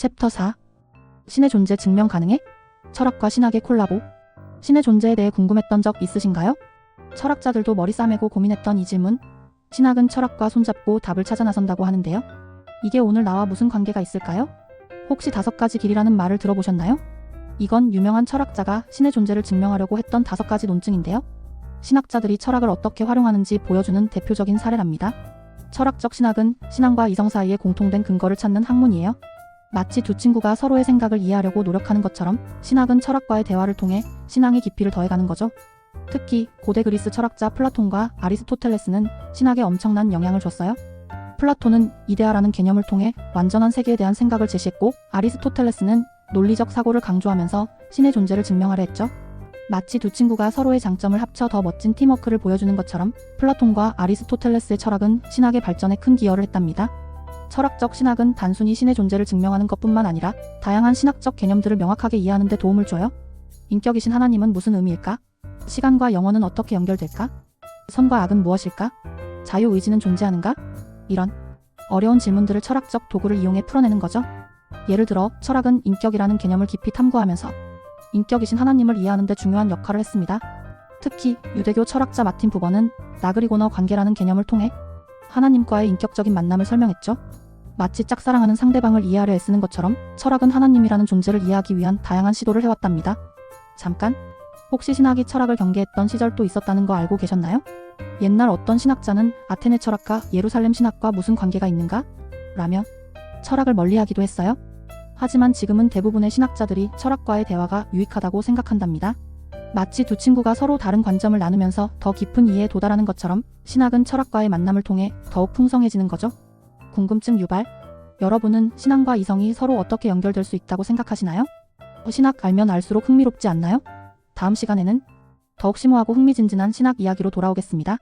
챕터 4 신의 존재 증명 가능해? 철학과 신학의 콜라보 신의 존재에 대해 궁금했던 적 있으신가요? 철학자들도 머리 싸매고 고민했던 이 질문 신학은 철학과 손잡고 답을 찾아 나선다고 하는데요. 이게 오늘 나와 무슨 관계가 있을까요? 혹시 다섯 가지 길이라는 말을 들어보셨나요? 이건 유명한 철학자가 신의 존재를 증명하려고 했던 다섯 가지 논증인데요. 신학자들이 철학을 어떻게 활용하는지 보여주는 대표적인 사례랍니다. 철학적 신학은 신앙과 이성 사이의 공통된 근거를 찾는 학문이에요. 마치 두 친구가 서로의 생각을 이해하려고 노력하는 것처럼 신학은 철학과의 대화를 통해 신앙의 깊이를 더해가는 거죠. 특히 고대 그리스 철학자 플라톤과 아리스토텔레스는 신학에 엄청난 영향을 줬어요. 플라톤은 이데아라는 개념을 통해 완전한 세계에 대한 생각을 제시했고 아리스토텔레스는 논리적 사고를 강조하면서 신의 존재를 증명하려 했죠. 마치 두 친구가 서로의 장점을 합쳐 더 멋진 팀워크를 보여주는 것처럼 플라톤과 아리스토텔레스의 철학은 신학의 발전에 큰 기여를 했답니다. 철학적 신학은 단순히 신의 존재를 증명하는 것뿐만 아니라 다양한 신학적 개념들을 명확하게 이해하는 데 도움을 줘요. 인격이신 하나님은 무슨 의미일까? 시간과 영혼은 어떻게 연결될까? 선과 악은 무엇일까? 자유의지는 존재하는가? 이런 어려운 질문들을 철학적 도구를 이용해 풀어내는 거죠. 예를 들어 철학은 인격이라는 개념을 깊이 탐구하면서 인격이신 하나님을 이해하는 데 중요한 역할을 했습니다. 특히 유대교 철학자 마틴 부버는 나그리고너 관계라는 개념을 통해 하나님과의 인격적인 만남을 설명했죠. 마치 짝사랑하는 상대방을 이해하려 애쓰는 것처럼 철학은 하나님이라는 존재를 이해하기 위한 다양한 시도를 해왔답니다. 잠깐, 혹시 신학이 철학을 경계했던 시절도 있었다는 거 알고 계셨나요? 옛날 어떤 신학자는 아테네 철학과 예루살렘 신학과 무슨 관계가 있는가? 라며 철학을 멀리하기도 했어요. 하지만 지금은 대부분의 신학자들이 철학과의 대화가 유익하다고 생각한답니다. 마치 두 친구가 서로 다른 관점을 나누면서 더 깊은 이해에 도달하는 것처럼 신학은 철학과의 만남을 통해 더욱 풍성해지는 거죠. 궁금증 유발. 여러분은 신앙과 이성이 서로 어떻게 연결될 수 있다고 생각하시나요? 신학 알면 알수록 흥미롭지 않나요? 다음 시간에는 더욱 심오하고 흥미진진한 신학 이야기로 돌아오겠습니다.